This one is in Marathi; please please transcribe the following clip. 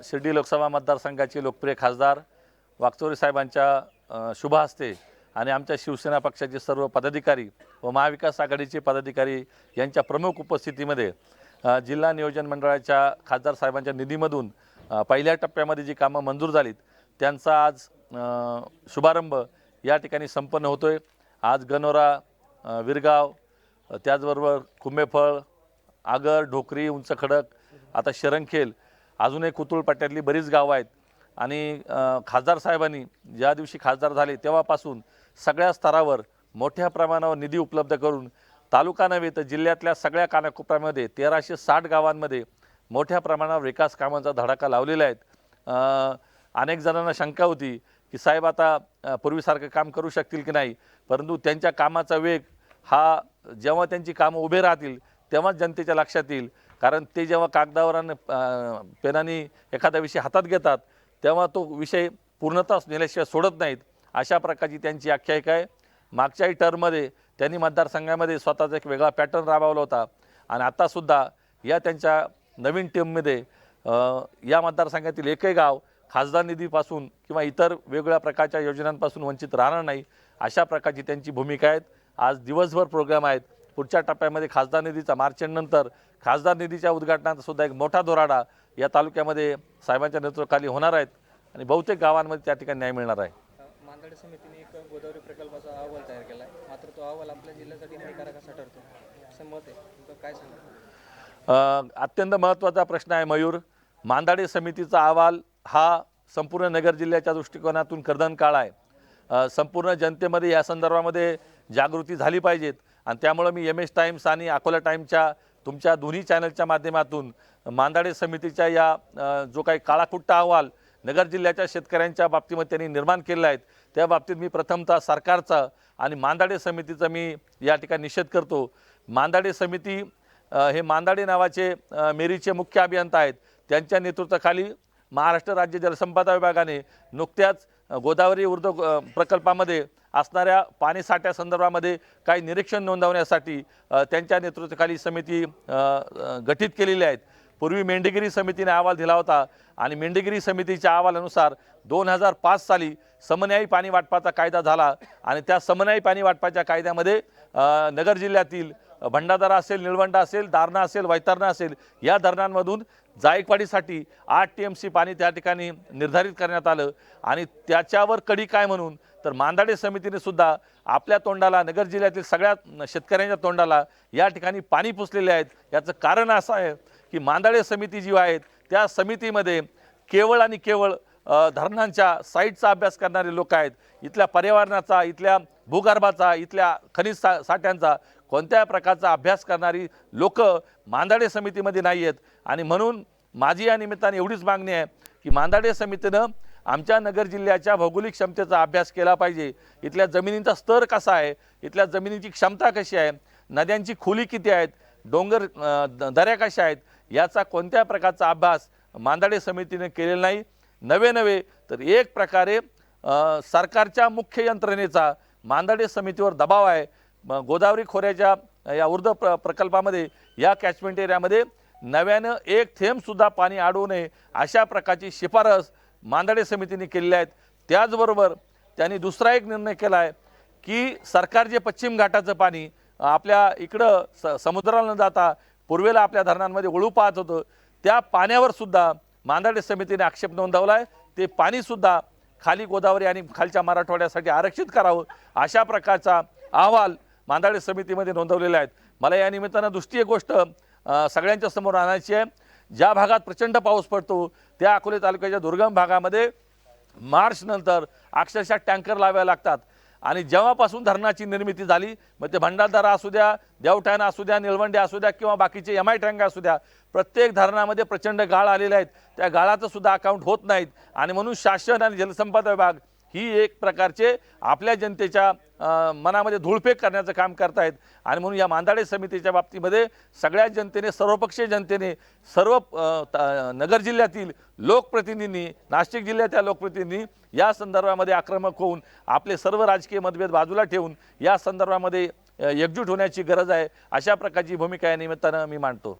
शिर्डी लोकसभा मतदारसंघाचे लोकप्रिय खासदार वाकचोरी साहेबांच्या शुभ हस्ते आणि आमच्या शिवसेना पक्षाचे सर्व पदाधिकारी व महाविकास आघाडीचे पदाधिकारी यांच्या प्रमुख उपस्थितीमध्ये जिल्हा नियोजन मंडळाच्या खासदार साहेबांच्या निधीमधून पहिल्या टप्प्यामध्ये जी कामं मंजूर झालीत त्यांचा आज शुभारंभ या ठिकाणी संपन्न होतो आहे आज गनोरा विरगाव त्याचबरोबर कुंभेफळ आगर ढोकरी उंच खडक आता शरणखेल अजूनही कुतुळ पट्ट्यातली बरीच गावं आहेत. आणि खासदार साहेबांनी ज्या दिवशी खासदार झाले तेव्हापासून सगळ्या स्तरावर मोठ्या प्रमाणावर निधी उपलब्ध करून तालुका नव्हे तर जिल्ह्यातल्या सगळ्या कानाकोपऱ्यामध्ये तेराशे साठ गावांमध्ये मोठ्या प्रमाणावर विकास कामांचा धडाका लावलेला आहे. अनेक जणांना शंका होती की साहेब आता पूर्वीसारखं काम करू शकतील की नाही? परंतु त्यांच्या कामाचा वेग हा जेव्हा त्यांची कामं उभे राहतील तेव्हाच जनतेच्या लक्षात येईल. कारण ते जेव्हा कागदावर आणि पेनाने एखादा विषय हातात घेतात तेव्हा तो विषय पूर्णतः नेल्याशिवाय सोडत नाहीत. अशा प्रकारची त्यांची आख्यायिका आहे. मागच्याही टर्ममध्ये त्यांनी मतदारसंघामध्ये स्वतःचा एक वेगळा पॅटर्न राबवला होता. आणि आत्तासुद्धा या त्यांच्या नवीन टीममध्ये या मतदारसंघातील एकही गाव खासदार निधीपासून किंवा इतर वेगवेगळ्या प्रकारच्या योजनांपासून वंचित राहणार नाही अशा प्रकारची त्यांची भूमिका आहेत. आज दिवसभर प्रोग्राम आहेत. पुढच्या टप्प्यामध्ये खासदार निधीचा मार्चनंतर खासदार निधीच्या उद्घाटनाचा सुद्धा एक मोठा दोराडा या तालुक्यामध्ये साहेबांच्या नेतृत्वाखाली होणार आहेत आणि बहुतेक गावांमध्ये त्या ठिकाणी न्याय मिळणार आहे. मांदडे समितीने एक गोदावरी प्रकल्पाचा अहवाल तयार केला आहे मात्र तो अहवाल आपल्या जिल्ह्यासाठी न्यायकारक असा ठरतो. असं मत आहे. काय सांगा? अत्यंत महत्त्वाचा प्रश्न आहे मयूर. मांदाडे समितीचा अहवाल हा संपूर्ण नगर जिल्ह्याच्या दृष्टिकोनातून कर्दन काळ आहे. संपूर्ण जनतेमध्ये या संदर्भामध्ये जागृती झाली पाहिजेत. आणि त्यामुळं मी एम एस टाईम्स आणि अकोला टाईमच्या तुमच्या दोन्ही चॅनलच्या माध्यमातून मांदाडे समितीच्या या जो काही काळाकुट्टा अहवाल नगर जिल्ह्याच्या शेतकऱ्यांच्या बाबतीमध्ये त्यांनी निर्माण केलेला आहे त्या बाबतीत मी प्रथमतः सरकारचा आणि मांदाडे समितीचा मी या ठिकाणी निषेध करतो. मांदाडे समिती हे मांदाडे नावाचे मेरीचे मुख्य अभियंता आहेत. त्यांच्या नेतृत्वाखाली महाराष्ट्र राज्य जलसंपदा विभागाने नुकत्याच गोदावरी ऊर्ध्व प्रकल्पामध्ये असणाऱ्या पाणीसाठ्यासंदर्भामध्ये काही निरीक्षण नोंदवण्यासाठी त्यांच्या नेतृत्वाखाली समिती गठीत केलेली आहेत. पूर्वी मेंढगिरी समितीने अहवाल दिला होता आणि मेंढगिरी समितीच्या अहवालानुसार दोन हजार पाच साली समन्यायी पाणी वाटपाचा कायदा झाला आणि त्या समन्यायी पाणी वाटपाच्या कायद्यामध्ये नगर जिल्ह्यातील भंडादारा असेल निळवंडा असेल दारणा असेल वैतरणा असेल या धरणांमधून जायकवाडीसाठी आठ टी एम सी पाणी त्या ठिकाणी निर्धारित करण्यात आलं आणि त्याच्यावर कडी काय म्हणून तर मांदाडे समितीने सुद्धा आपल्या तोंडाला नगर जिल्ह्यातील सगळ्या शेतकऱ्यांच्या तोंडाला या ठिकाणी पाणी पुसलेले आहेत. याचं कारण असं आहे की मांदाडे समिती जी आहेत त्या समितीमध्ये केवळ आणि केवळ धरणांच्या साईटचा अभ्यास करणारे लोक आहेत. इथल्या पर्यावरणाचा इथल्या भूगर्भाचा इथल्या खनिज सा साठ्यांचा कोणत्या प्रकारचा अभ्यास करणारी लोक मांदाडे समितीमध्ये नाही आहेत. आणि म्हणून माझी या निमित्ताने एवढीच मागणी आहे की मांदाडे समितीनं आमच्या नगर जिल्ह्याच्या भौगोलिक क्षमतेचा अभ्यास केला पाहिजे. इथल्या जमिनींचा स्तर कसा आहे? इथल्या जमिनीची क्षमता कशी आहे? नद्यांची खोली किती आहेत? डोंगर द- दऱ्या कशा आहेत? याचा कोणत्या प्रकारचा अभ्यास मांदाडे समितीने केलेला नाही? नवे नवे तर एक प्रकारे सरकारच्या मुख्य यंत्रणेचा मांदाडे समितीवर दबाव आहे. गोदावरी खोऱ्याच्या या ऊर्ध्व प्र प्रकल्पामध्ये या कॅचमेंट एरियामध्ये नव्यानं एक थेंबसुद्धा पाणी अडवू नये अशा प्रकारची शिफारस मांदाडे समितीने केलेल्या आहेत. त्याचबरोबर त्यांनी दुसरा एक निर्णय केला आहे की सरकार जे पश्चिम घाटाचं पाणी आपल्या इकडं स समुद्राला न जाता पूर्वेला आपल्या धरणांमध्ये वळू पाहत होतं त्या पाण्यावर सुद्धा मांदाडे समितीने आक्षेप नोंदवला आहे ते पाणीसुद्धा खाली गोदावरी आणि खालच्या मराठवाड्यासाठी आरक्षित करावं अशा प्रकारचा अहवाल मांदाडे समितीमध्ये नोंदवलेला आहेत मला या निमित्तानं दुसरी एक गोष्ट सगळ्यांच्या समोर आणायची आहे. ज्या भागात प्रचंड पाऊस पडतो त्या अकोले तालुक्याच्या दुर्गम भागामध्ये मार्चनंतर अक्षरशः टँकर लावावे लागतात. आणि जेव्हापासून धरणाची निर्मिती झाली मग ते भंडारदारा असू द्या देवठाणा असू द्या निळवंडे असू द्या किंवा बाकीचे एम आय टँक असू द्या प्रत्येक धरणामध्ये प्रचंड गाळ आलेले आहेत. त्या गाळाचं सुद्धा अकाउंट होत नाहीत. आणि म्हणून शासन आणि जलसंपदा विभाग ही एक प्रकारचे आपल्या जनतेच्या मनामध्ये धूळफेक करण्याचं काम करतायत. आणि म्हणून या मांदाडे समितीच्या बाबतीमध्ये सगळ्या जनतेने सर्वपक्षीय जनतेने सर्व त- नगर जिल्ह्यातील लोकप्रतिनिधींनी नाशिक जिल्ह्याच्या लोकप्रतिनिधींनी या संदर्भामध्ये आक्रमक होऊन आपले सर्व राजकीय मतभेद बाजूला ठेवून या संदर्भामध्ये एकजूट होण्याची गरज आहे. अशा प्रकारची भूमिका या निमित्तानं मी मांडतो.